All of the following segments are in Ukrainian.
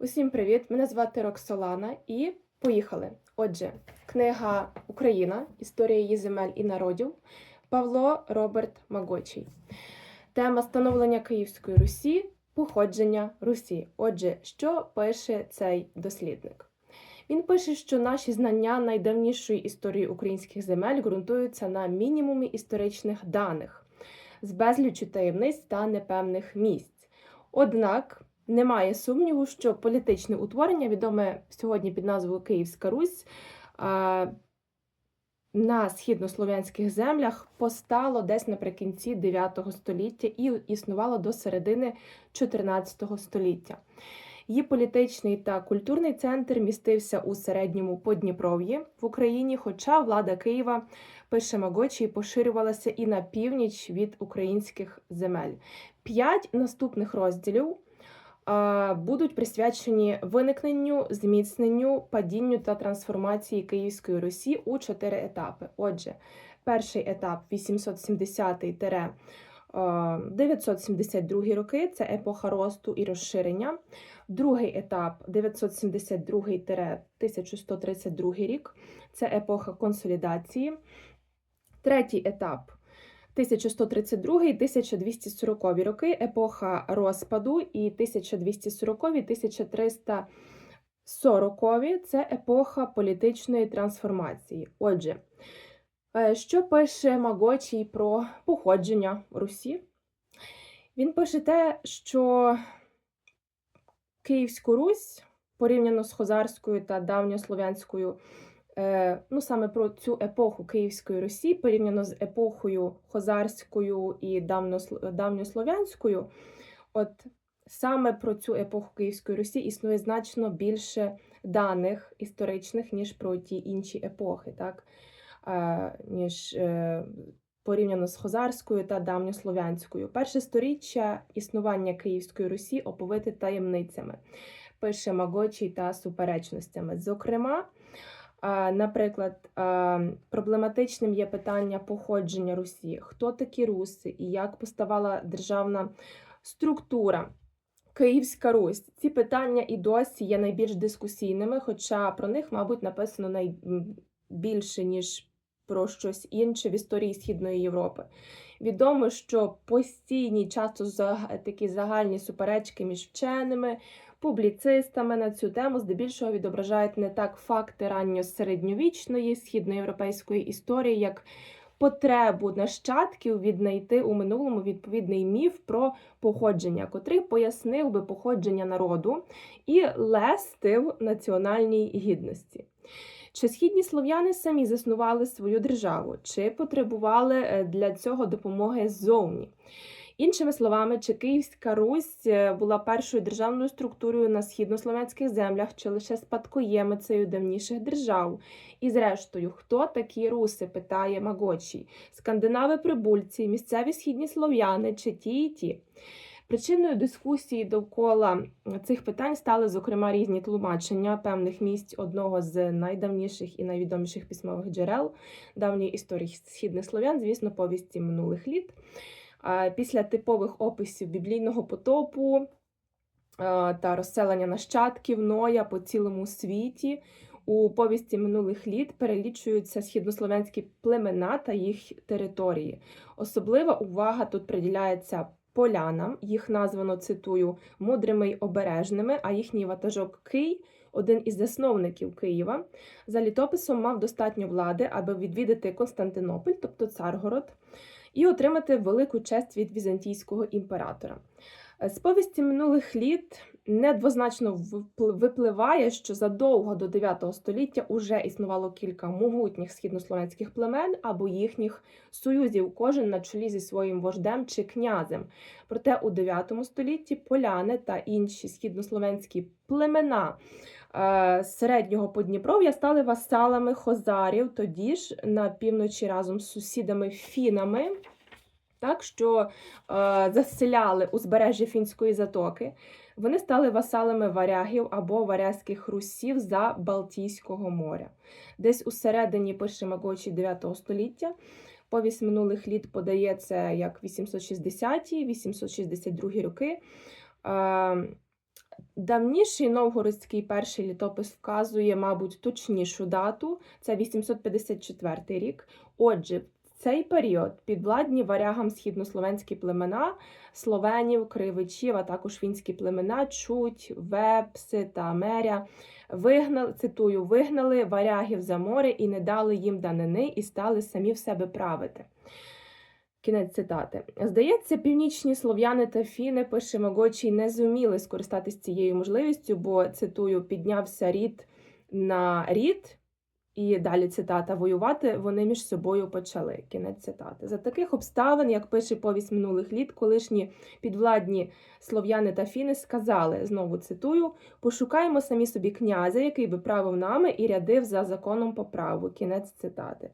Усім привіт! Мене звати Роксолана і поїхали. Отже, книга Україна. Історія її земель і народів. Павло Роберт Магочий. Тема становлення Київської Русі, походження Русі. Отже, що пише цей дослідник? Він пише, що наші знання найдавнішої історії українських земель ґрунтуються на мінімумі історичних даних з безліччю таємниць та непевних місць. Однак немає сумніву, що політичне утворення, відоме сьогодні під назвою Київська Русь, на східнослов'янських землях постало десь наприкінці 9 століття і існувало до середини 14 століття. Її політичний та культурний центр містився у середньому Подніпров'ї в Україні, хоча влада Києва пише Магочі поширювалася і на північ від українських земель. П'ять наступних розділів будуть присвячені виникненню, зміцненню, падінню та трансформації Київської Русі у чотири етапи. Отже, перший етап 870-972 роки це епоха росту і розширення. Другий етап 972-1132 рік це епоха консолідації. Третій етап 1132-1240 роки, епоха розпаду, і 1240-1340 це епоха політичної трансформації. Отже, е, що пише Магочій про походження Русі? Він пише те, що Київську Русь порівняно з Хозарською та давньослов'янською ну саме про цю епоху Київської Русі, порівняно з епохою Хозарською і давньослов'янською, от саме про цю епоху Київської Русі існує значно більше даних історичних, ніж про ті інші епохи, так? Е, ніж е, порівняно з Хозарською та давньослов'янською. Перше сторіччя існування Київської Русі оповите таємницями, пише Магочій та суперечностями. Зокрема, Наприклад, проблематичним є питання походження Русі, хто такі руси і як поставала державна структура. Київська Русь. Ці питання і досі є найбільш дискусійними, хоча про них, мабуть, написано найбільше, ніж про щось інше в історії Східної Європи. Відомо, що постійні, часто такі загальні суперечки між вченими, публіцистами на цю тему здебільшого відображають не так факти ранньосередньовічної східноєвропейської історії, як потребу нащадків віднайти у минулому відповідний міф про походження, котрий пояснив би походження народу і лестив національній гідності. Чи східні слов'яни самі заснували свою державу, чи потребували е, для цього допомоги ззовні? Іншими словами, чи Київська Русь е, була першою державною структурою на східнослов'янських землях, чи лише спадкоємицею давніших держав? І, зрештою, хто такі руси? питає Магочій. Скандинави прибульці, місцеві східні слов'яни, чи ті і ті. Причиною дискусії довкола цих питань стали, зокрема, різні тлумачення певних місць одного з найдавніших і найвідоміших письмових джерел давньої історії східних слов'ян, звісно, повісті минулих літ. Після типових описів біблійного потопу та розселення нащадків Ноя по цілому світі. У повісті минулих літ перелічуються східнослов'янські племена та їх території. Особлива увага тут приділяється полянам, їх названо цитую мудрими й обережними, а їхній ватажок Кий, один із засновників Києва, за літописом мав достатньо влади, аби відвідати Константинополь, тобто Царгород і отримати велику честь від візантійського імператора. З повісті минулих літ недвозначно випливає, що задовго до 9 століття уже існувало кілька могутніх східнослов'янських племен або їхніх союзів, кожен на чолі зі своїм вождем чи князем. Проте у 9 столітті поляни та інші східнослов'янські племена Е, середнього Подніпров'я стали васалами хозарів, тоді ж на півночі разом з сусідами фінами, так, що е, заселяли узбережжя фінської затоки. Вони стали васалами варягів або варязьких русів за Балтійського моря. Десь у середині пише Магочі 9 століття. Повість минулих літ подається як 860-862 роки. Е, Давніший новгородський перший літопис вказує, мабуть, точнішу дату це 854 рік. Отже, цей період підвладні варягам східнословенські племена словенів, кривичів, а також фінські племена Чуть, Вепси та Меря вигнали, цитую, вигнали варягів за море і не дали їм данини, і стали самі в себе правити. Кінець цитати. Здається, північні слов'яни та фіни, пише Могочій, не зуміли скористатись цією можливістю, бо, цитую, піднявся рід на рід, і далі цитата, воювати вони між собою почали. Кінець цитати. За таких обставин, як пише повість минулих літ, колишні підвладні слов'яни та фіни сказали, знову цитую, пошукаємо самі собі князя, який би правив нами і рядив за законом по праву. Кінець цитати.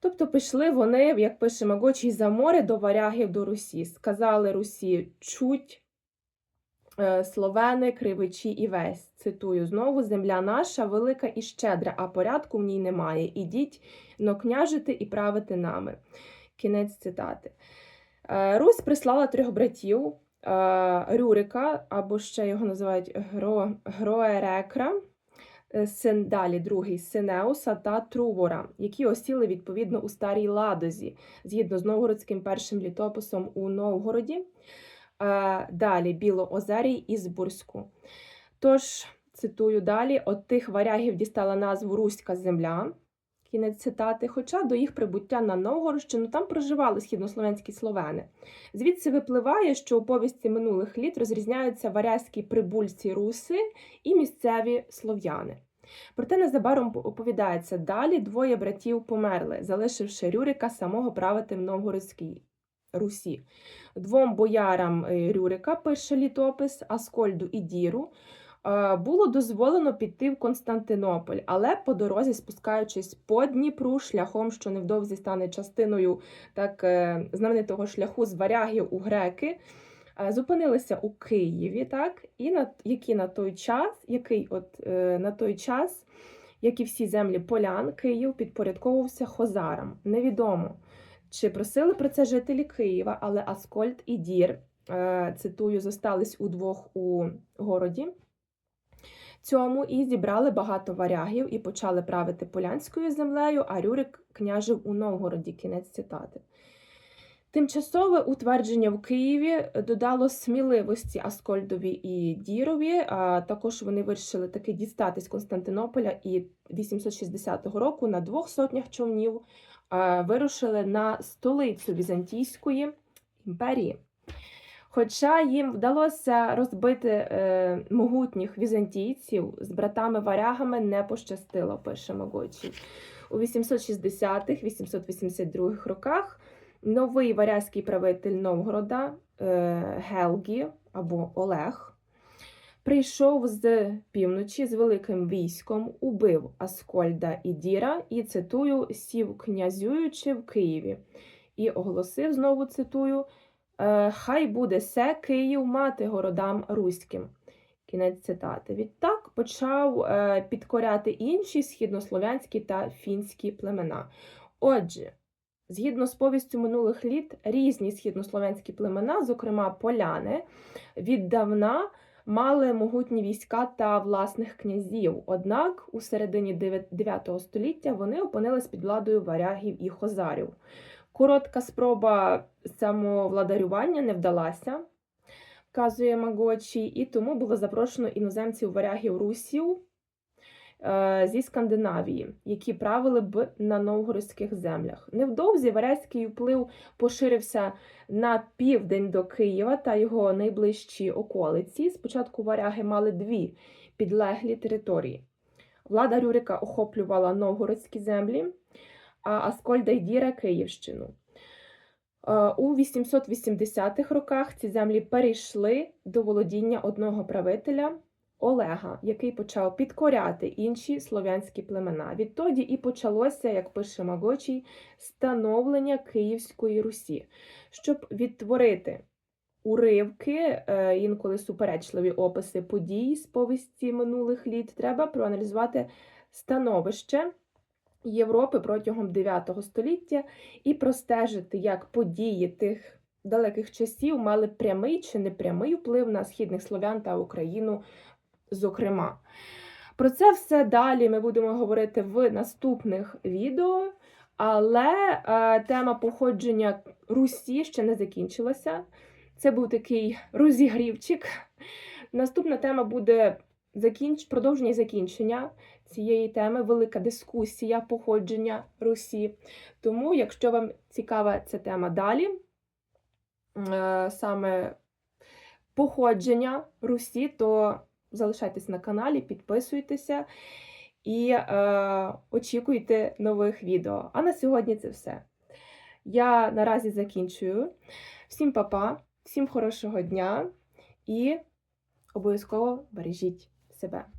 Тобто пішли вони, як пише Магочій, за море до варягів до Русі. Сказали Русі чуть словени, кривичі і весь. Цитую знову: земля наша велика і щедра, а порядку в ній немає. Ідіть но княжити і правити нами. Кінець цитати. Е, Русь прислала трьох братів е, Рюрика, або ще його називають Гро, Гроерекра. Е, Син далі другий Синеуса та Трувора, які осіли відповідно у старій ладозі, згідно з новгородським першим літописом у Новгороді. Е, Далі Білоозерій і Збурську. Тож, цитую далі: от тих варягів дістала назву Руська земля. Кінець цитати, хоча до їх прибуття на Новгородщину там проживали східнослов'янські словени. Звідси випливає, що у повісті минулих літ розрізняються варязькі прибульці руси і місцеві слов'яни. Проте незабаром оповідається далі двоє братів померли, залишивши Рюрика самого правити в Новгородській Русі. Двом боярам е, Рюрика пише літопис Аскольду і Діру. е, Було дозволено піти в Константинополь, але по дорозі, спускаючись по Дніпру, шляхом, що невдовзі стане частиною так е, знаменитого шляху з варягів у греки, зупинилися у Києві, так, і на які на той час, який от на той час, як і всі землі полян, Київ підпорядковувався хозарам. Невідомо, чи просили про це жителі Києва, але Аскольд і Дір, е, цитую, зостались удвох у городі. Цьому і зібрали багато варягів і почали правити полянською землею, а Рюрик княжив у Новгороді. Кінець цитати. Тимчасове утвердження в Києві додало сміливості Аскольдові і Дірові. А також вони вирішили таки дістатись Константинополя і 860 року на двох сотнях човнів вирушили на столицю Візантійської імперії. Хоча їм вдалося розбити е, могутніх візантійців, з братами-варягами не пощастило, пише Могочі. У 860-882 роках новий варязький правитель Новгорода е, Гелгі або Олег прийшов з півночі з великим військом, убив Аскольда і Діра і, цитую, сів князюючи в Києві і оголосив, знову цитую, «Е, хай буде се Київ мати городам руським. Кінець цитати. Відтак почав е, підкоряти інші східнослов'янські та фінські племена. Отже, згідно з повістю минулих літ, різні східнослов'янські племена, зокрема поляни, віддавна мали могутні війська та власних князів. Однак у середині 9 століття вони опинились під владою варягів і хозарів. Коротка спроба самовладарювання не вдалася, вказує Магочі, і тому було запрошено іноземців варягів русів зі Скандинавії, які правили б на новгородських землях. Невдовзі варязький вплив поширився на південь до Києва та його найближчі околиці. Спочатку варяги мали дві підлеглі території. Влада Рюрика охоплювала новгородські землі, а Аскольда й Діра Київщину. Е, У 880-х роках ці землі перейшли до володіння одного правителя Олега, який почав підкоряти інші слов'янські племена. Відтоді і почалося, як пише Магочій, становлення Київської Русі, щоб відтворити уривки, е, інколи суперечливі описи подій з повісті минулих літ, треба проаналізувати становище. Європи протягом 9 століття і простежити, як події тих далеких часів мали прямий чи непрямий вплив на східних слов'ян та Україну, зокрема. Про це все далі ми будемо говорити в наступних відео, але е, тема походження Русі ще не закінчилася. Це був такий розігрівчик. Наступна тема буде закінч... продовження і закінчення цієї теми, велика дискусія походження Русі. Тому, якщо вам цікава ця тема далі, е, саме походження Русі, то залишайтесь на каналі, підписуйтеся і е, очікуйте нових відео. А на сьогодні це все. Я наразі закінчую. Всім па-па, всім хорошого дня і обов'язково бережіть себе.